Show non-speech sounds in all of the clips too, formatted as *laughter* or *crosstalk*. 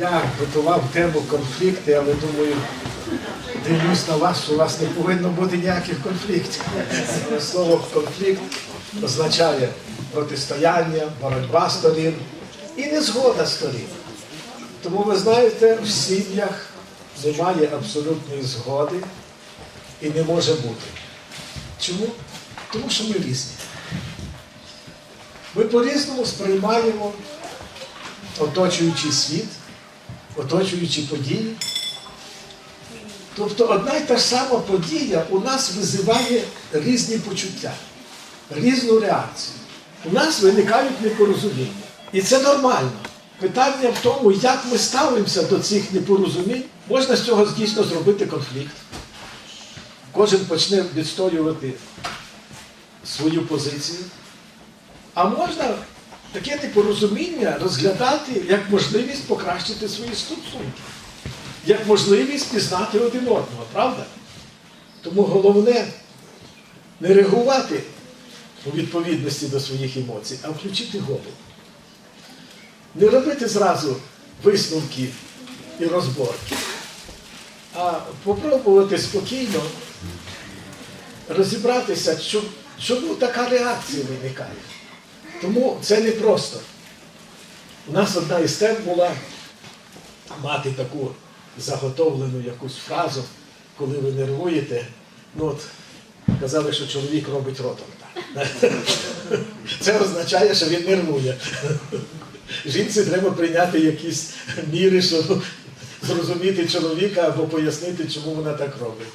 Я готував тему конфлікти, але думаю, дивлюсь на вас, що у вас не повинно бути ніяких конфліктів. Слово конфлікт означає протистояння, боротьба сторін і незгода сторін. Тому ви знаєте, в сім'ях немає абсолютної згоди і не може бути. Чому? Тому що ми різні. Ми по-різному сприймаємо оточуючий світ, оточуючі події. Тобто одна й та ж сама подія у нас визиває різні почуття, різну реакцію. У нас виникають непорозуміння. І це нормально. Питання в тому, як ми ставимося до цих непорозумінь, можна з цього дійсно зробити конфлікт. Кожен почне відстоювати свою позицію. А можна таке непорозуміння розглядати як можливість покращити свої стосунки, як можливість пізнати один одного, правда? Тому головне не реагувати у відповідності до своїх емоцій, а включити голову. Не робити зразу висновки і розборки, а попробувати спокійно розібратися, чому така реакція виникає. Тому це не просто. У нас одна із тем була мати таку заготовлену якусь фразу, коли ви нервуєте. Ну от, казали, що чоловік робить ротом. *laughs* Це означає, що він нервує. *laughs* Жінці треба прийняти якісь міри, щоб зрозуміти чоловіка або пояснити, чому вона так робить.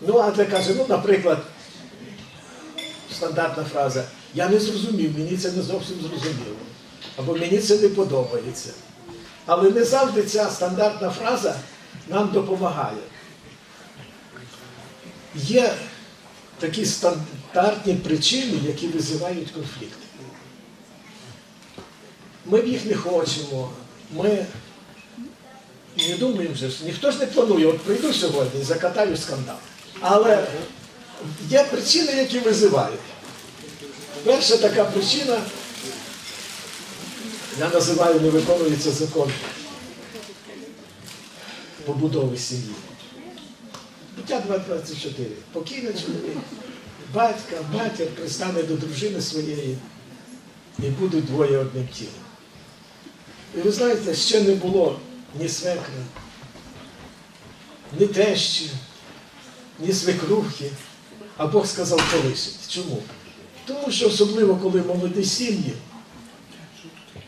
Ну, а це каже, ну, наприклад, стандартна фраза. Я не зрозумів, мені це не зовсім зрозуміло. Або мені це не подобається. Але не завжди ця стандартна фраза нам допомагає. Є такі стандартні причини, які визивають конфлікти. Ми в їх не хочемо, ми не думаємо, що ніхто ж не планує, от прийду сьогодні і закатаю скандал. Але є причини, які визивають. Перша така причина, я називаю, не виконується закон побудови сім'ї. Буття 2.24. Покійний чоловік, батька, матір пристане до дружини своєї і будуть двоє одним тілом. І ви знаєте, ще не було ні свекра, ні тещі, ні свекрухи, а Бог сказав полишить. Чому? Тому що особливо, коли молоді сім'ї,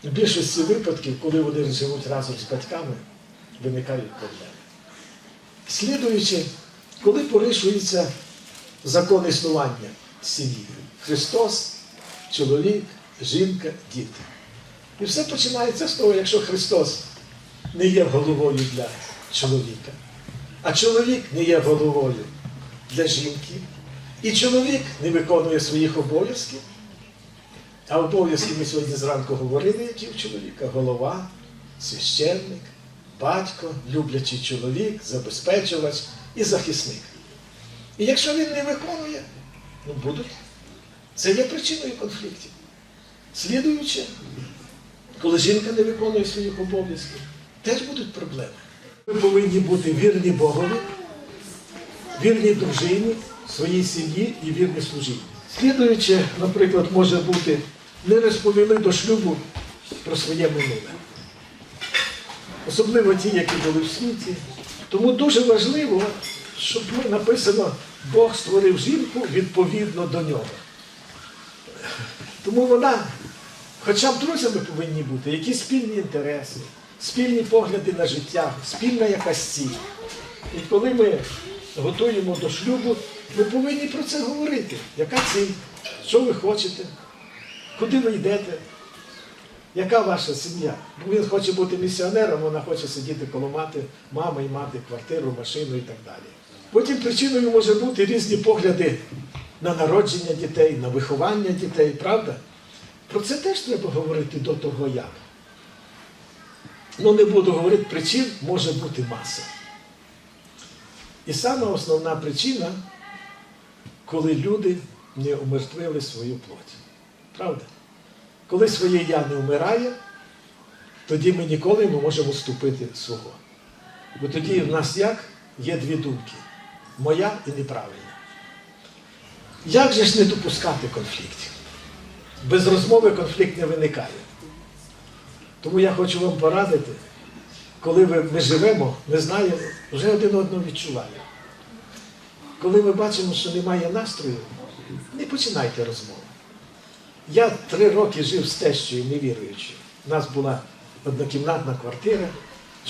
в більшості випадків, коли вони живуть разом з батьками, виникають проблеми. Слідуючи, коли порушується закон існування сім'ї, Христос, чоловік, жінка, діти. І все починається з того, якщо Христос не є головою для чоловіка, а чоловік не є головою для жінки, і чоловік не виконує своїх обов'язків. А обов'язки ми сьогодні зранку говорили, які в чоловіка голова, священник, батько, люблячий чоловік, забезпечувач і захисник. І якщо він не виконує, ну будуть. Це є причиною конфліктів. Слідуючи, коли жінка не виконує своїх обов'язків, теж будуть проблеми. Ми повинні бути вірні Богові, вірні дружині, своїй сім'ї і вірні служінні. Слідуючи, наприклад, може бути, не розповіли до шлюбу про своє минуле. Особливо ті, які були в світі. Тому дуже важливо, щоб ми написано, Бог створив жінку відповідно до нього. Тому вона, хоча б друзями повинні бути, якісь спільні інтереси, спільні погляди на життя, спільна якась ціль. І коли ми готуємо до шлюбу, ми повинні про це говорити. Яка ціль? Що ви хочете? Куди ви йдете? Яка ваша сім'я? Бо він хоче бути місіонером, вона хоче сидіти коло мати, мами і мати квартиру, машину і так далі. Потім причиною може бути різні погляди на народження дітей, на виховання дітей, правда? Про це теж треба говорити до того як. Ну не буду говорити, причин може бути маса. І саме основна причина, коли люди не умертвили свою плоть. Правда? Коли своє я не вмирає, тоді ми ніколи не можемо вступити свого. Бо тоді в нас як є дві думки моя і неправильна. Як же ж не допускати конфліктів? Без розмови конфлікт не виникає. Тому я хочу вам порадити, коли ми живемо, ми знаємо, вже один одного відчуваємо. Коли ми бачимо, що немає настрою, не починайте розмову. Я три роки жив з тещою невіруючою. У нас була однокімнатна квартира,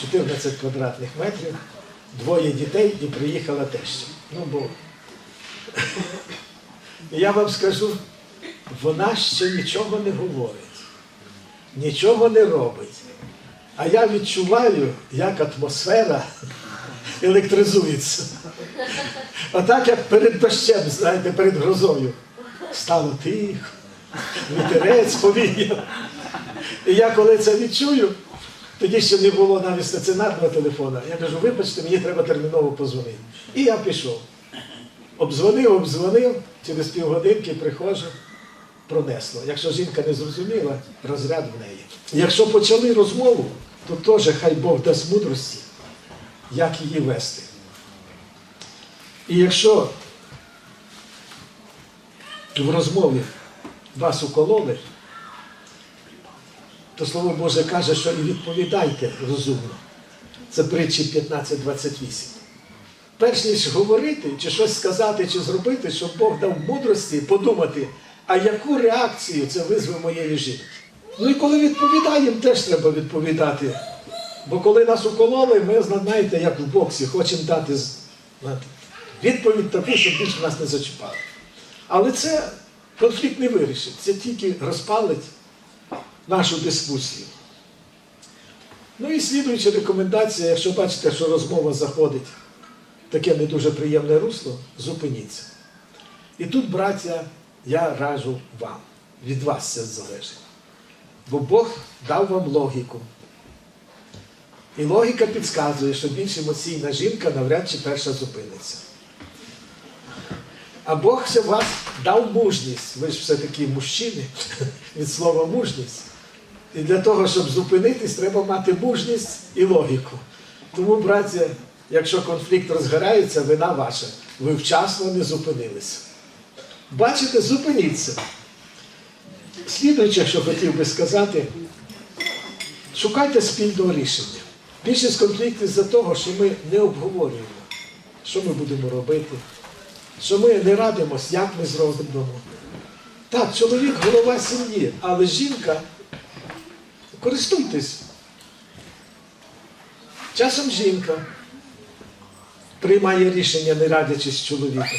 14 квадратних метрів, двоє дітей і приїхала теща. Ну, бо *laughs* я вам скажу, вона ще нічого не говорить, нічого не робить. А я відчуваю, як атмосфера *laughs* електризується. Отак, як перед дощем, знаєте, перед грозою. Стало тихо, вітерець повіяв. І я коли це відчую, тоді ще не було навіть стаціонарного телефона. Я кажу, вибачте, мені треба терміново позвонити. І я пішов. Обдзвонив, обдзвонив, через півгодинки приходжу, пронесло. Якщо жінка не зрозуміла, розряд в неї. Якщо почали розмову, то теж хай Бог дасть мудрості, як її вести. І якщо в розмові вас укололи, то Слово Боже каже, що і відповідайте розумно. Це притчі 15.28. Перш ніж говорити, чи щось сказати, чи зробити, щоб Бог дав мудрості подумати, а яку реакцію це визве моєї жінки. Ну і коли відповідаємо, теж треба відповідати. Бо коли нас укололи, ми, знаєте, як в боксі, хочемо дати знаєте, відповідь таку, щоб більше нас не зачіпали. Але це конфлікт не вирішить, це тільки розпалить нашу дискусію. Ну і слідуюча рекомендація, якщо бачите, що розмова заходить в таке не дуже приємне русло, зупиніться. І тут, браття, я раджу вам. Від вас це залежить. Бо Бог дав вам логіку. І логіка підказує, що більш емоційна жінка навряд чи перша зупиниться. А Бог ще вас дав мужність. Ви ж все-таки мужчини *laughs* від слова мужність. І для того, щоб зупинитись, треба мати мужність і логіку. Тому, браття, якщо конфлікт розгорається, вина ваша. Ви вчасно не зупинилися. Бачите, зупиніться. Слідуюче, що хотів би сказати, шукайте спільного рішення. Більшість конфліктів з-за того, що ми не обговорюємо, що ми будемо робити, що ми не радимося, як ми зробимо. Так, чоловік голова сім'ї, але жінка, користуйтесь. Часом жінка приймає рішення, не радячись з чоловіком.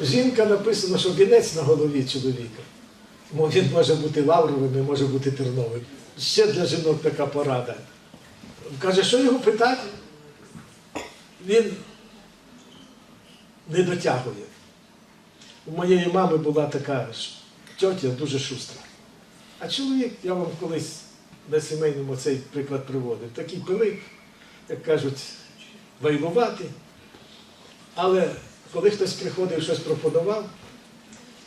Жінка написано, що вінець на голові чоловіка. Він може бути лавровим і може бути терновим. Ще для жінок така порада. Каже, що його питати? Він не дотягує. У моєї мами була така тьотя дуже шустра. А чоловік, я вам колись на сімейному цей приклад приводив, такий пилип, як кажуть, вайлувати. Але коли хтось приходив, щось пропонував,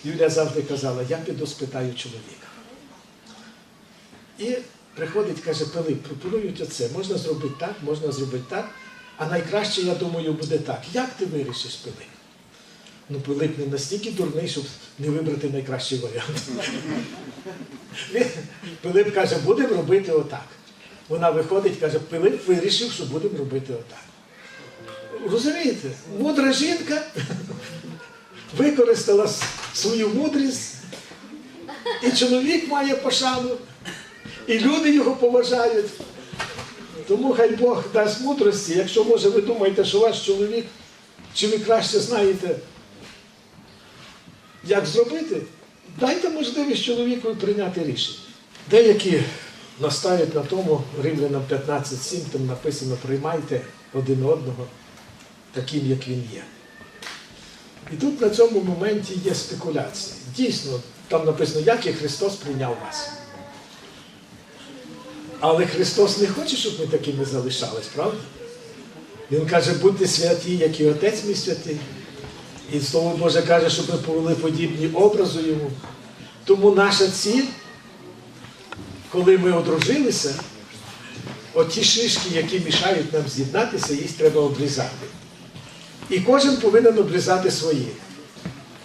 Юля завжди казала, я піду спитаю чоловіка. І приходить, каже, Пилип, пропонують оце, можна зробити так, можна зробити так, а найкраще, я думаю, буде так. Як ти вирішиш, Пилип? Ну, Пилип не настільки дурний, щоб не вибрати найкращий варіант. *laughs* Пилип каже, будемо робити отак. Вона виходить, каже, Пилип вирішив, що будемо робити отак. Розумієте, мудра жінка *laughs* використала свою мудрість, і чоловік має пошану, і люди його поважають. Тому хай Бог дасть мудрості, якщо може ви думаєте, що ваш чоловік, чи ви краще знаєте, як зробити, дайте можливість чоловіку прийняти рішення. Деякі настають на тому, Римлянам 15.7, там написано, приймайте один одного таким, як він є. І тут на цьому моменті є спекуляції. Дійсно, там написано, як і Христос прийняв вас. Але Христос не хоче, щоб ми такими залишались, правда? Він каже, будьте святі, як і Отець мій святий. І Слово Боже каже, щоб ми були подібні образу Йому. Тому наша ціль коли ми одружилися, оті шишки, які мішають нам з'єднатися, їх треба обрізати. І кожен повинен обрізати свої.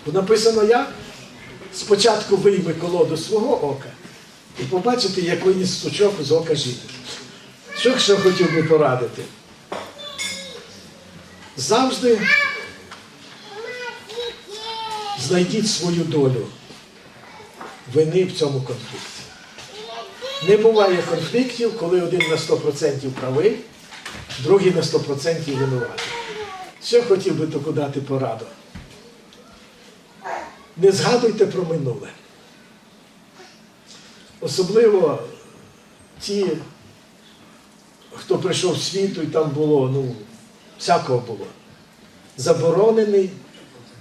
Бо написано як? Спочатку вийми колоду свого ока і побачите, як виніс сучок з ока жити. Що ще хотів би порадити? Завжди знайдіть свою долю вини в цьому конфлікті. Не буває конфліктів, коли один на 100% правий, другий на 100% винуватий. Що хотів би таку дати пораду? Не згадуйте про минуле. Особливо ті, хто прийшов в світу і там було, ну, всякого було. Заборонений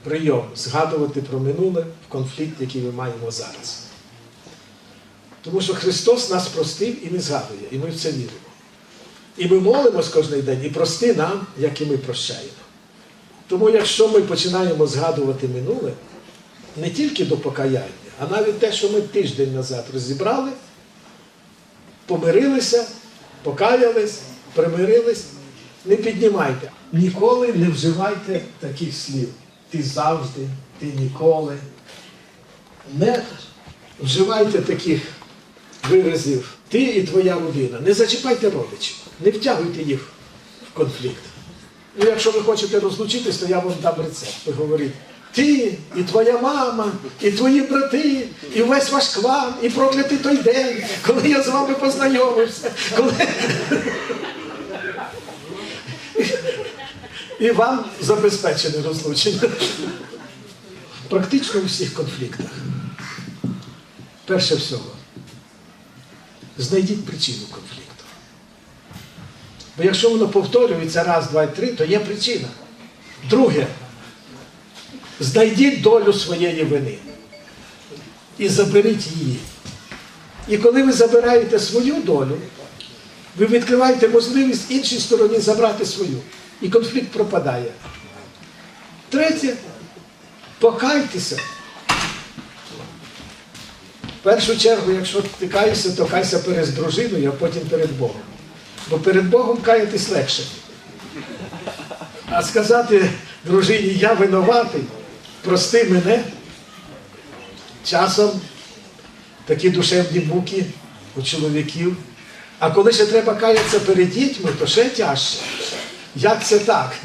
прийом згадувати про минуле в конфлікт, який ми маємо зараз. Тому що Христос нас простив і не згадує, і ми в це віримо. І ми молимось кожен день, і прости нам, як і ми прощаємо. Тому якщо ми починаємо згадувати минуле, не тільки до покаяння, а навіть те, що ми тиждень назад розібрали, помирилися, покаялись, примирились, не піднімайте. Ніколи не вживайте таких слів. Ти завжди, ти ніколи. Не вживайте таких виразів. Ти і твоя родина. Не зачіпайте родичів, не втягуйте їх в конфлікт. Ну, якщо ви хочете розлучитись, то я вам дам рецепт. Ви говорите, ти, і твоя мама, і твої брати, і весь ваш клан, і проклятий той день, коли я з вами познайомився. Коли... І вам забезпечене розлучення. Практично у всіх конфліктах. Перше всього, знайдіть причину конфлікту. Бо якщо воно повторюється раз, два, три, то є причина. Друге, знайдіть долю своєї вини і заберіть її. І коли ви забираєте свою долю, ви відкриваєте можливість іншій стороні забрати свою. І конфлікт пропадає. Третє, покайтеся. В першу чергу, якщо ти каєшся, то кайся перед дружиною, а потім перед Богом. Бо перед Богом каятись легше. А сказати дружині, я винуватий, прости мене, часом такі душевні муки у чоловіків. А коли ще треба каятися перед дітьми, то ще тяжче. Як це так?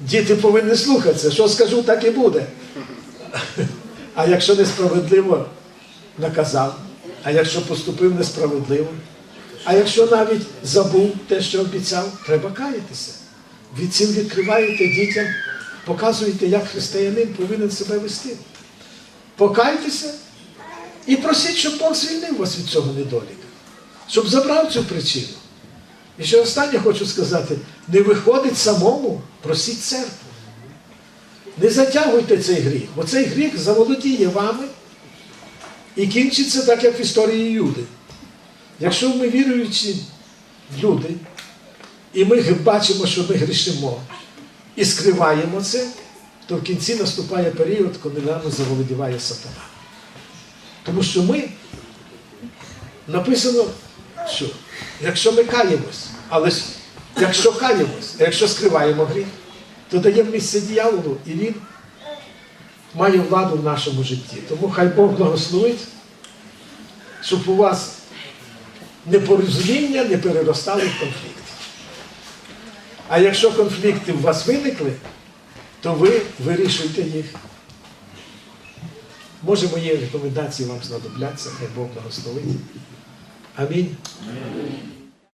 Діти повинні слухатися, що скажу, так і буде. А якщо несправедливо наказав, а якщо поступив несправедливо, а якщо навіть забув те, що обіцяв, треба каятися. Від цим відкриваєте дітям, показуєте, як християнин повинен себе вести. Покайтеся і просіть, щоб Бог звільнив вас від цього недоліка, щоб забрав цю причину. І ще останнє хочу сказати: не виходить самому, просіть церкву. Не затягуйте цей гріх, бо цей гріх заволодіє вами і кінчиться так, як в історії Юди. Якщо ми віруючі люди, і ми бачимо, що ми грішимо, і скриваємо це, то в кінці наступає період, коли нами заволодіває сатана. Тому що ми написано, що якщо ми каємось, але якщо каємось, а якщо скриваємо гріх, то даємо місце дьяволу, і він має владу в нашому житті. Тому хай Бог благословить, щоб у вас непорозуміння не переростали в конфлікт. А якщо конфлікти у вас виникли, то ви вирішуйте їх. Може, мої рекомендації вам знадобляться, хай Бог благословить. Амінь.